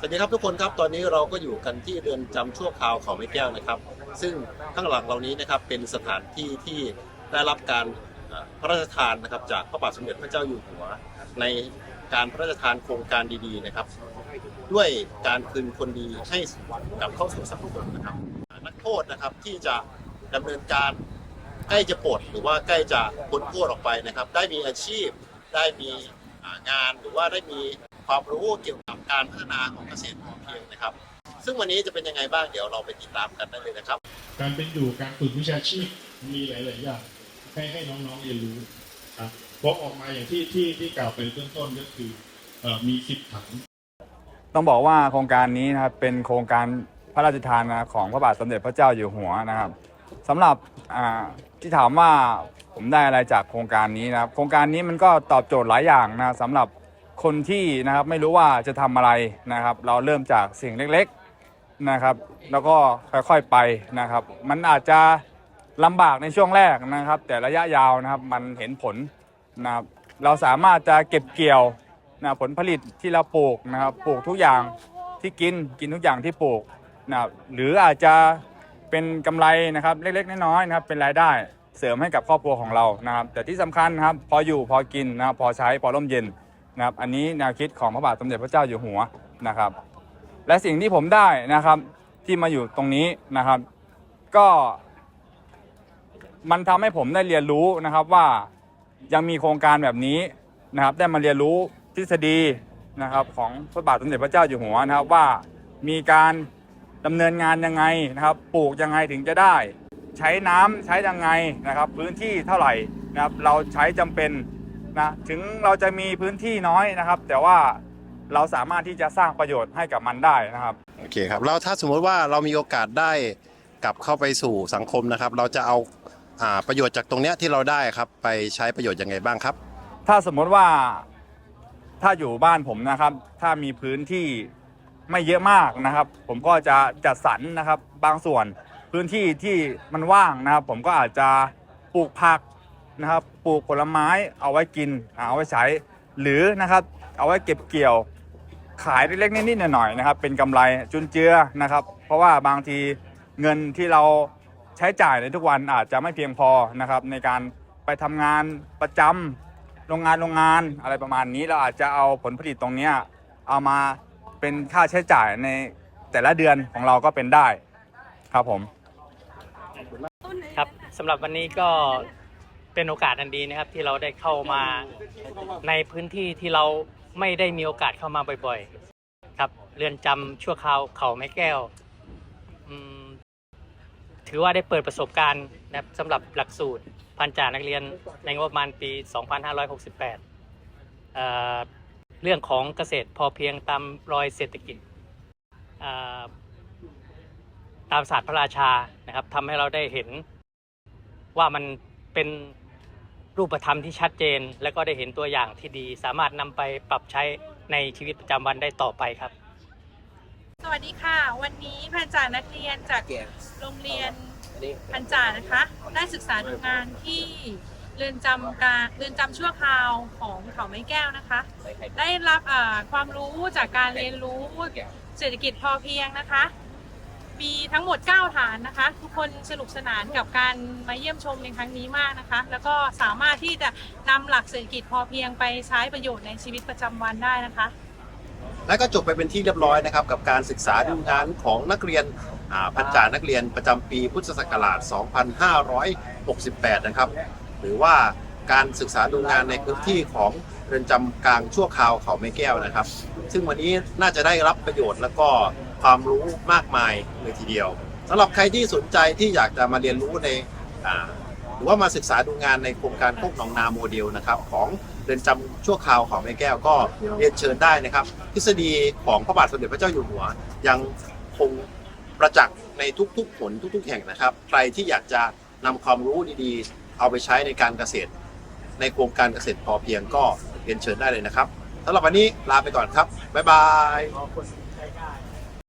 สวัสดีครับทุกคนครับตอนนี้เราก็อยู่กันที่เรือนจำชั่วคราวเขาไม้แก้วนะครับ ซึ่งข้างหลังเรานี้นะครับเป็นสถานที่ที่ได้รับการเอ่อพระราชทานนะครับจากพระบาทสมเด็จพระเจ้าอยู่หัว ในการพระราชทานโครงการดีๆนะครับ ด้วยการคืนคนดีให้กลับเข้าสู่สังคมนะครับ นักโทษนะครับที่จะดำเนินการ ใกล้จะปลดหรือว่าใกล้จะพ้นโทษออกไปนะครับ ได้มีอาชีพ ได้มีอ่างานหรือว่าได้มีความรู้เกี่ยวกับ การพัฒนาของเกษตรพอเพียงนะครับ ซึ่งวันนี้จะเป็นยังไงบ้างเดี๋ยวเราไปติดตามกันได้เลยนะครับ การเป็นอยู่การฝึกวิชาชีพมีหลาย ๆ อย่างให้ให้น้อง ๆ เรียนรู้ครับพอออกมาอย่างที่ที่ที่กล่าวไปเบื้องต้นก็คือเอ่อมีสิบถังต้องบอกว่าโครงการนี้นะครับเป็นโครงการพระราชทานนะของพระบาทสมเด็จพระเจ้าอยู่หัวนะครับสำหรับอ่าที่ถามว่าผมได้อะไรจากโครงการนี้นะครับ โครงการนี้มันก็ตอบโจทย์หลายอย่างนะสำหรับ คนที่นะครับไม่รู้ว่าจะทำอะไรนะครับ เราเริ่มจากสิ่งเล็กๆนะครับ แล้วก็ค่อยๆไปนะครับ มันอาจจะลำบากในช่วงแรกนะครับ แต่ระยะยาวนะครับมันเห็นผลนะครับเราสามารถจะเก็บเกี่ยวนะผลผลิตที่เราปลูกนะครับปลูกทุกอย่างที่กินกินทุกอย่างที่ปลูกนะครับหรืออาจจะเป็นกำไรนะครับเล็กๆน้อยๆนะครับเป็นรายได้เสริมให้กับครอบครัวของเรานะครับ แต่ที่สำคัญนะครับพออยู่พอกินนะครับพอใช้พอร่มเย็น นะครับอันนี้แนวคิดของพระบาทสมเด็จพระเจ้าอยู่หัวนะครับ และสิ่งที่ผมได้นะครับที่มาอยู่ตรงนี้นะครับ ก็ มันทำให้ผมได้เรียนรู้นะครับว่ายังมีโครงการแบบนี้นะครับ ได้มาเรียนรู้ทฤษฎีนะครับ ของพระบาทสมเด็จพระเจ้าอยู่หัวนะครับว่ามีการดำเนินงานยังไงนะครับ ปลูกยังไงถึงจะได้ ใช้น้ำใช้ยังไงนะครับ พื้นที่เท่าไหร่นะครับ เราใช้จำเป็น นะถึงเราจะมีพื้นที่น้อยนะครับ แต่ว่าเราสามารถที่จะสร้างประโยชน์ให้กับมันได้นะครับ โอเคครับแล้วถ้าสมมติว่าเรามีโอกาสได้กลับเข้าไปสู่สังคมนะครับ เราจะเอาอ่าประโยชน์จากตรงเนี้ยที่เราได้ครับไปใช้ประโยชน์ยังไงบ้างครับ ถ้าสมมติว่าถ้าอยู่บ้านผมนะครับ ถ้ามีพื้นที่ไม่เยอะมากนะครับ ผมก็จะจัดสรรนะครับบางส่วนพื้นที่ที่มันว่างนะครับ ผมก็อาจจะปลูกผัก นะครับปลูกผลไม้เอาไว้กินเอาไว้ใช้หรือนะครับเอาไว้เก็บเกี่ยวขายเล็กๆนิดๆหน่อยๆนะครับเป็นกำไรจุนเจือนะครับ เพราะว่าบางทีเงินที่เราใช้จ่ายในทุกวันอาจจะไม่เพียงพอนะครับ ในการไปทำงานประจำโรงงานโรงงานอะไรประมาณนี้เราอาจจะเอาผลผลิตตรงนี้เอามาเป็นค่าใช้จ่ายในแต่ละเดือนของเราก็เป็นได้ครับผมครับสำหรับวันนี้ก็ เป็นโอกาสอันดีนะครับที่เราได้เข้ามาในพื้นที่ที่เราไม่ได้มีโอกาสเข้ามาบ่อยๆ ครับเรือนจำชั่วคราวเขาไม้แก้วถือว่าได้เปิดประสบการณ์นะครับสำหรับหลักสูตรพันจ่านักเรียนในงบประมาณปี 2568เเรื่องของเกษตรพอเพียงตามรอยเศรษฐกิจตามศาสตร์พระราชานะครับทำให้เราได้เห็นว่ามันเป็น รูปธรรมที่ชัดเจน และก็ได้เห็นตัวอย่างที่ดี สามารถนำไปปรับใช้ในชีวิตประจำวันได้ต่อไปครับ สวัสดีค่ะ วันนี้พันจ่านักเรียนจากโรงเรียนพันจ่านะคะ ได้ศึกษาดูงานที่เรือนจำการเรือนจำชั่วคราวของเขาไม้แก้วนะคะ ได้รับอ่าความรู้จากการเรียนรู้เศรษฐกิจพอเพียงนะคะ มีทั้งหมด 9 ฐานนะคะ ทุกคนสนุกสนานกับการมาเยี่ยมชมในครั้งนี้มากนะคะ แล้วก็สามารถที่จะนำหลักเศรษฐกิจพอเพียงไปใช้ประโยชน์ในชีวิตประจำวันได้นะคะ และก็จบไปเป็นที่เรียบร้อยนะครับ กับการศึกษาดูงานของนักเรียนอ่าพันจ่านักเรียนประจำปีพุทธศักราช 2568 นะครับ หรือว่าการศึกษาดูงานในพื้นที่ของเรือนจำกลางชั่วคราวเขาไม้แก้วนะครับ ซึ่งวันนี้น่าจะได้รับประโยชน์แล้วก็ ความรู้มากมายเลยทีเดียวสำหรับใครที่สนใจที่อยากจะมาเรียนรู้ในหรือว่ามาศึกษาดูงานในโครงการพวกหนองนาโมเดลนะครับของเรือนจำชั่วคราวเขาไม้แก้วก็เรียนเชิญได้นะครับ ทฤษฎีของพระบาทสมเด็จพระเจ้าอยู่หัว ยังคงประจักษ์ในทุกๆผลทุก ๆ แห่งนะครับ ใครที่อยากจะนำความรู้ดีๆ เอาไปใช้ในการเกษตร ในโครงการเกษตรพอเพียงก็เรียนเชิญได้เลยนะครับสำหรับวันนี้ลาไปก่อนครับบ๊ายบาย